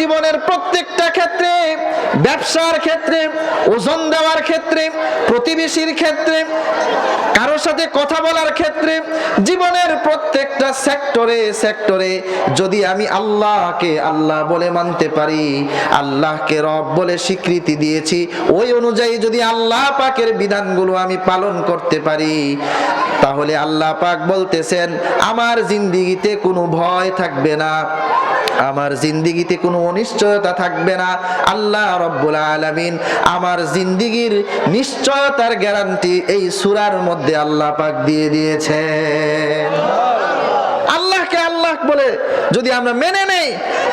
জীবনের প্রত্যেকটা ক্ষেত্রে, ব্যবসার ক্ষেত্রে, ওজন দেওয়ার ক্ষেত্রে, প্রতিবেশীর ক্ষেত্রে, কারোর সাথে কথা বলার ক্ষেত্রে, জীবনের প্রত্যেকটা সেক্টরে সেক্টরে যদি আমি আল্লাহকে আল্লাহ বলে মানতে পারি, আল্লাহকে রব বলে স্বীকৃতি দিয়েছি, ওই অনুযায়ী যদি আল্লাহ পাকের বিধানগুলো আমি পালন করতে পারি, তাহলে আল্লাহ পাক বলতেছেন, আমার জিন্দিগিতে কোনো ভয় থাকবে না। আমার জিন্দিগিতে কোনো অনিশ্চয়তা থাকবে না। আল্লাহ রব্বুল আলামিন আমার জিন্দিগির নিশ্চয়তার গ্যারান্টি এই সুরার মধ্যে আল্লাহ পাক দিয়ে দিয়েছে আল্লাহকে আল্লাহ বলে যদি আমরা মেনে নেই,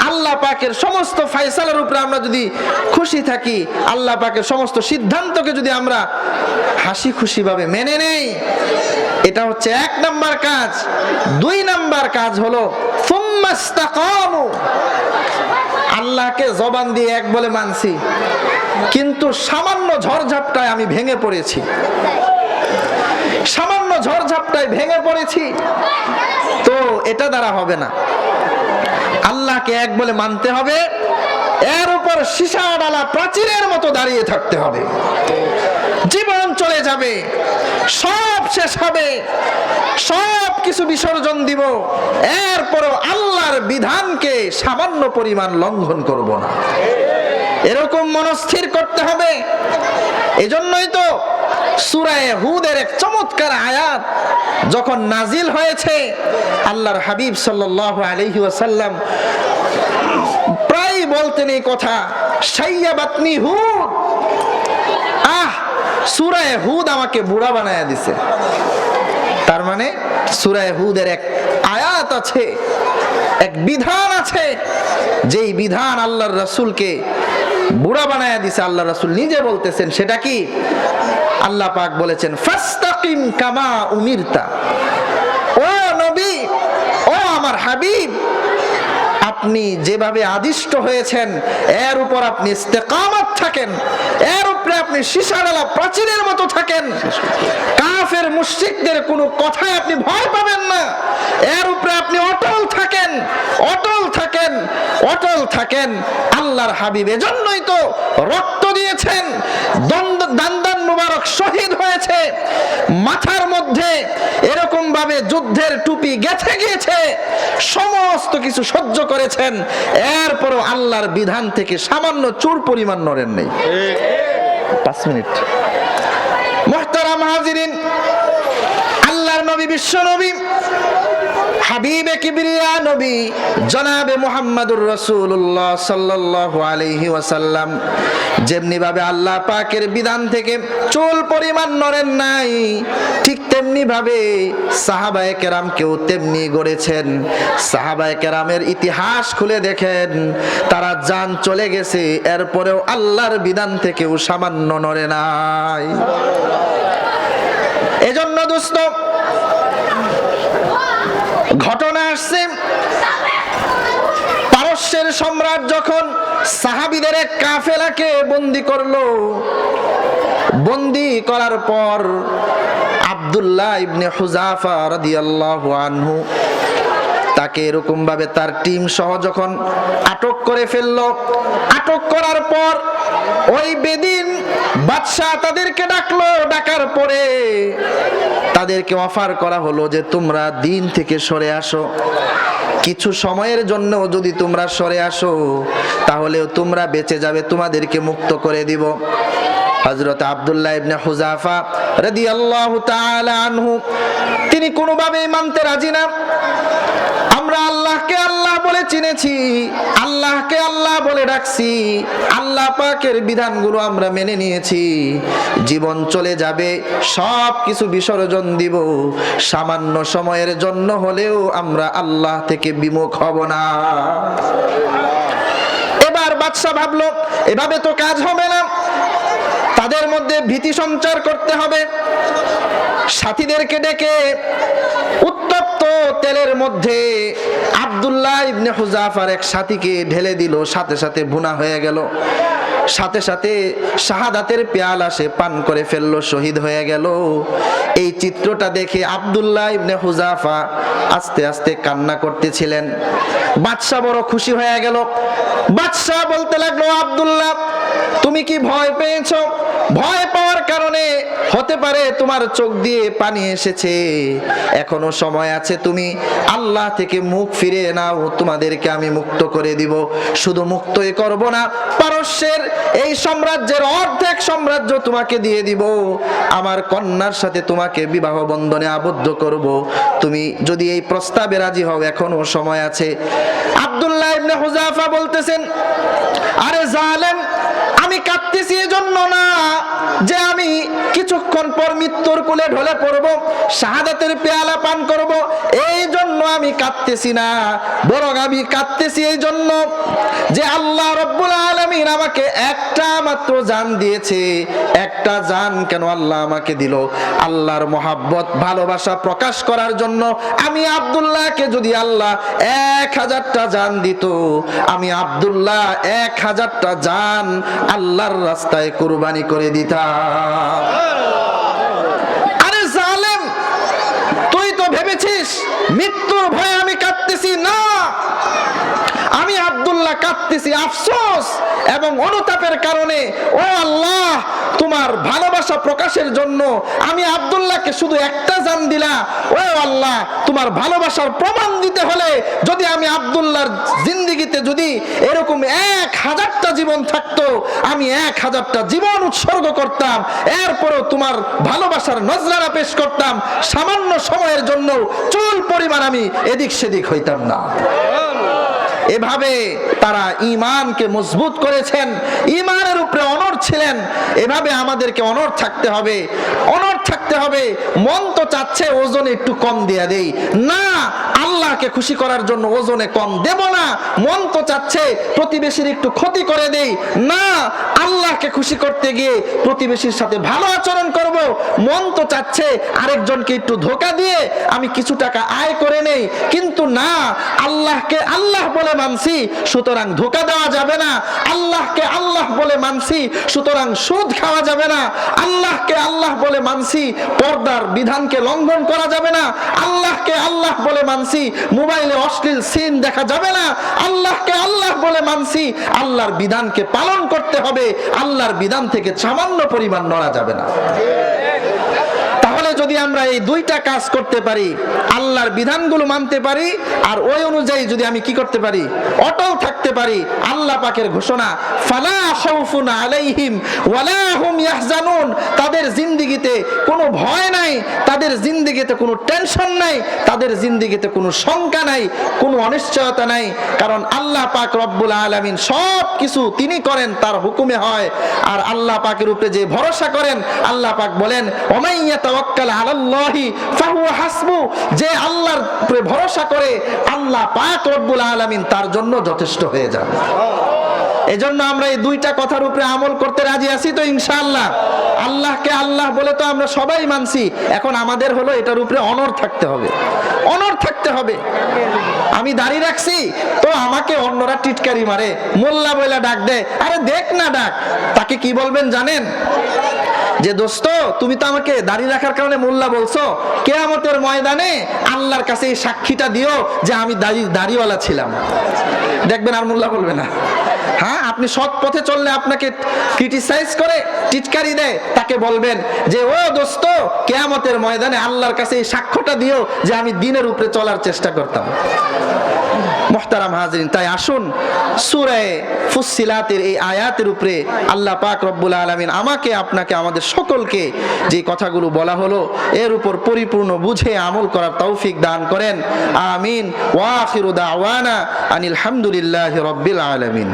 আল্লাহ পাকের সমস্ত ফাইসালার উপরে আমরা যদি খুশি থাকি, আল্লাহ পাকের সমস্ত সিদ্ধান্তকে যদি আমরা হাসি খুশি ভাবে মেনে নেই, এটা হচ্ছে এক নাম্বার কাজ। দুই নাম্বার কাজ হলো আল্লাহকে জবান দিয়ে এক বলে মানছি, কিন্তু সামান্য ঝড়ঝাপটায় আমি ভেঙে পড়েছি। সামান্য ঝড়ঝাপটায় ভেঙে পড়েছি, তো এটা দ্বারা হবে না। আল্লাহকে এক বলে মানতে হবে, এর উপর সীসা ডালা প্রাচীরের মতো দাঁড়িয়ে থাকতে হবে। জীবন চলে যাবে, সব শেষ হবে, সব কিছু বিসর্জন দিব, এরপরও বিধানকে সামান্য পরিমাণ লঙ্ঘন করব না। এরকম মনস্থির করতে হবে। এজন্যই তো সুরায় হুদের এক চমৎকার আয়াত যখন নাজিল হয়েছে, আল্লাহর হাবিব ওয়াসাল্লাম প্রায় বলতেন এই কথা, সাইয়া বাতনি হুদ। আহ, সুরায় হুদ আমাকে বুড়া বানায়া দিছে। তার মানে সুরায় হুদের এক আয়াত আছে এক বিধান আছে, যেই বিধান আল্লাহর রাসুলকে বুড়া বানায়া দিছে আল্লাহ রাসুল নিজে বলতেছেন, সেটা কি? আল্লাহ পাক বলেছেন, ফাস্তাকিম কামা উমিরতা। ও নবী, ও আমার হাবিব আপনি যেভাবে আদিষ্ট হয়েছেন, এর উপর আপনি ইস্তেকামত থাকেন, এর উপরে আপনি সীসাডালা প্রাচীরের মতো থাকেন। কাফের মুশরিকদের কোনো কথায় আপনি ভয় পাবেন না। এর উপরে আপনি অটল থাকেন অটল থাকেন অটল থাকেন। আল্লাহর হাবিব এজন্যই তো রক্ত দিয়েছেন দ্বন্দ্ব দান্দান মুবারক শহীদ হয়েছে। মাথার মধ্যে এরকম ভাবে যুদ্ধের টুপি গেছে গিয়েছে সমস্ত কিছু সহ্য করেছেন। এরপরও আল্লাহর বিধান থেকে সামান্য চুর পরিমাণ নড়েন নেই। পাঁচ মিনিট। মোহতারাম হাজিরিন আল্লাহর নবী, বিশ্ব নবী। হাবিবে কিবরিয়া নবী, জনাবে মুহাম্মাদুর রাসূলুল্লাহ সাল্লাল্লাহু আলাইহি ওয়াসাল্লাম। যেমনি ভাবে আল্লাহ পাকের বিধান থেকে চুল পরিমাণ নড়েন নাই, ঠিক তেমনি ভাবে সাহাবায়ে কেরামকেও তেমনি গড়েছেন। সাহাবায়ে কেরামের ইতিহাস খুলে দেখেন, তারা জান চলে গেছে, এরপরেও আল্লাহর বিধান থেকেও সামান্য নড়ে নাই। এজন্য দোস্ত ঘটনা আসছে। পারস্যের সম্রাট যখন সাহাবিদের এক কাফেলাকে বন্দি করল, বন্দি করার পর আব্দুল্লাহ ইবনে হুজাফা রাদিয়াল্লাহু আনহু তাকে এরকম ভাবে তার টিম সহ যখন আটক করে ফেলল, আটক করার পর ওই বেদিন বাদশাহ তাদেরকে ডাকলো, ডাকার পরে তাদেরকে অফার করা হলো যে তোমরা দিন থেকে সরে আসো। কিছু সময়ের জন্য যদি তোমরা সরে আসো, তাহলেও তোমরা বেঁচে যাবে, তোমাদেরকে মুক্ত করে দিব। হজরত আব্দুল্লাহ ইবনে হুজাফা রাদিয়াল্লাহু তাআলা আনহু, তিনি কোনোভাবেই মানতে রাজি না। আমরা আল্লাহকে আল্লাহ বলে চিনেছি, আল্লাহকে আল্লাহ বলে ডাকছি, আল্লাহ পাকের বিধানগুলো আমরা মেনে নিয়েছি। জীবন চলে যাবে সব কিছু বিসর্জন দিব। সামান্য সময়ের জন্য হলেও আমরা আল্লাহ থেকে বিমুখ হব না। এবার বাদশা ভাবলো, এভাবে তো কাজ হবে না। তাদের মধ্যে ভীতি সঞ্চার করতে হবে। সাথীদেরকে ডেকে তেলের মধ্যে আব্দুল্লাহ ইবনে হুজাফার এক সাথীকে ঢেলে দিল, সাথে সাথে ভুনা হয়ে গেল। সাথে সাথে শাহাদাতের পেয়ালা সে পান করে ফেলল, শহীদ হয়ে গেল। এই চিত্রটা দেখে আব্দুল্লাহ ইবনে হুজাফা আস্তে আস্তে কান্না করতেছিলেন। বাদশাহ বড় খুশি হয়ে গেল। বাদশাহ বলতে লাগল, আব্দুল্লাহ, তুমি কি ভয় পেয়েছ? ভয় পাওয়ার কারণে হতে পারে তোমার চোখ দিয়ে পানি এসেছে। এখনও সময় আছে তুমি আল্লাহ থেকে মুখ ফিরে নাও, তোমাদেরকে আমি মুক্ত করে দিব। শুধু মুক্তই করব না, পারস্যের এই সাম্রাজ্যের অর্ধেক সাম্রাজ্য তোমাকে দিয়ে দিব। আমার কন্যার সাথে তোমাকে বিবাহ বন্ধনে আবদ্ধ করব। তুমি যদি এই প্রস্তাবে রাজি হও, এখনও সময় আছে। আব্দুল্লাহ ইবনে হুজাফা বলতেছেন, আরে জালেম কাঁদতেছি এজন্য না যে আমি কিছুক্ষণ পর মৃত্যুর কুলে ঢলে পড়ব, শাহাদাতের পেয়ালা পান করব। জন্য আমি কাঁদতেছি না, বরং আমি কাঁদতেছি এই জন্য যে আল্লাহ রব্বুল আলমিন আমাকে একটা মাত্র জান দিয়েছে। একটা জান কেন আল্লাহ আমাকে দিল? আল্লাহর মহাব্বত, ভালোবাসা প্রকাশ করার জন্য আমি আব্দুল্লাহকে যদি আল্লাহ এক হাজারটা জান দিত, আমি আব্দুল্লাহ এক হাজারটা জান আল্লাহর রাস্তায় কুরবানি করে দিতাম আরে জালেম তুই ভেবেছিস মৃত্যুর ভয়ে আমি কাঁদতেছি না! আমি আব্দুল্লাহ কাঁদতেছি আফসোস এবং অনুতাপের কারণে, ও আল্লাহ, তোমার ভালোবাসা প্রকাশের জন্য আমি আব্দুল্লাহকে শুধু একটা জান দিলা। ও আল্লাহ, তোমার ভালোবাসার প্রমাণ দিতে হলে যদি আমি আব্দুল্লাহর জিন্দিগিতে যদি এরকম এক হাজারটা জীবন থাকতো, আমি এক হাজারটা জীবন উৎসর্গ করতাম। এরপরও তোমার ভালোবাসার নজরানা পেশ করতাম। সামান্য সময়ের জন্য চুল পরিমাণ আমি এদিক সেদিক হইতাম না। এভাবে তারা ইমানকে মজবুত করেছেন ইমানের উপরে অনর ছিলেন। এভাবে আমাদেরকে অনর থাকতে হবে অনর থাকতে হবে। মন তো চাচ্ছে ওজনে একটু কম দেয়া দেই। না, আল্লাহকে খুশি করার জন্য ওজনে কম দেব না। মন তো চাচ্ছে প্রতিবেশীর একটু ক্ষতি করে দেই। না, আল্লাহকে খুশি করতে গিয়ে প্রতিবেশীর সাথে ভালো আচরণ করব। মন তো চাচ্ছে আরেকজনকে একটু ধোকা দিয়ে আমি কিছু টাকা আয় করে নেই। কিন্তু না, আল্লাহকে আল্লাহ বলে মানছি, সুতরাং ধোকা দেওয়া যাবে না। আল্লাহকে আল্লাহ বলে মানছি, সুতরাং সুদ খাওয়া যাবে না। আল্লাহকে আল্লাহ বলে মানছি, পর্দার বিধানকে লঙ্ঘন করা যাবে না। আল্লাহকে আল্লাহ বলে মানছি, মোবাইলে অশ্লীল সিন দেখা যাবে না। আল্লাহকে আল্লাহ বলে মানছি, আল্লাহর বিধানকে পালন করতে হবে। আল্লাহর বিধান থেকে সামান্য পরিমাণ নড়া যাবে না। যদি আমরা এই দুইটা কাজ করতে পারি, আল্লাহর বিধানগুলো মানতে পারি, আর ওই অনুযায়ী যদি আমি কি করতে পারি, অটল থাকতে পারি, আল্লাহ পাকের ঘোষণা, ফালা খাউফুন আলাইহিম ওয়ালা হুম ইয়াহজানুন, তাদের জিন্দেগিতে কোনো ভয় নাই, তাদের জিন্দেগিতে কোনো টেনশন নাই, তাদের জিন্দেগিতে কোনো শঙ্কা নাই, কোনো অনিশ্চয়তা নাই, কারণ আল্লাহ পাক রব্বুল আলামিন সব কিছু তিনি করেন, তার হুকুমে হয়, আর আল্লাহ পাকের উপরে যে ভরসা করেন, আল্লাহ পাক বলেন ওমাইয়া তাওয়াক্কাল আলাল্লাহি যে আল্লাহর ভরসা করে আল্লাহ পাক রব্বুল আলামিন তার জন্য যথেষ্ট হয়ে যান। এজন্য আমরা এই দুইটা কথার উপরে আমল করতে রাজি আছি তো ইনশাআল্লাহ। আল্লাহকে আল্লাহ বলে তো আমরা সবাই মানছি, এখন আমাদের হলো এটার উপরে অনর থাকতে হবে। অনর থাকতে হবে। আমি দাঁড়িয়ে রাখছি, তো আমাকে অন্যরা টিটকারি মারে। মোল্লা বইলা ডাক দেয়, আরে দেখ না ডাক। তাকে কি বলবেন জানেন? যে দোস্ত, তুমি তো আমাকে দাঁড়িয়ে রাখার কারণে মোল্লা বলছো, কেয়ামতের ময়দানে আল্লাহর কাছে এই সাক্ষীটা দিও যে আমি দাড়ি দাড়িওয়ালা ছিলাম। দেখবেন আর মোল্লা বলবে না। হ্যাঁ আপনি সৎ পথে চললে আপনাকে ক্রিটিসাইজ করে, টিটকারি দেয়, তাকে বলবেন যে, ও দোস্ত, কেয়ামতের ময়দানে আল্লাহর কাছে এই সাক্ষ্যটা দিও যে আমি দিনের উপরে চলার চেষ্টা করতাম। মোহতারাম হাজরিন, তাই আসুন, সুরায় ফুসিলাতের এই আয়াতের উপরে আল্লাহ পাক রব্বুল আলমিন আমাকে, আপনাকে, আমাদের সকলকে যে কথাগুলো বলা হলো, এর উপর পরিপূর্ণ বুঝে আমল করার তৌফিক দান করেন। আমিন। ওয়াফিরুদা আওয়ানা আনিল হামদুলিল্লাহ রব্বিল আলমিন।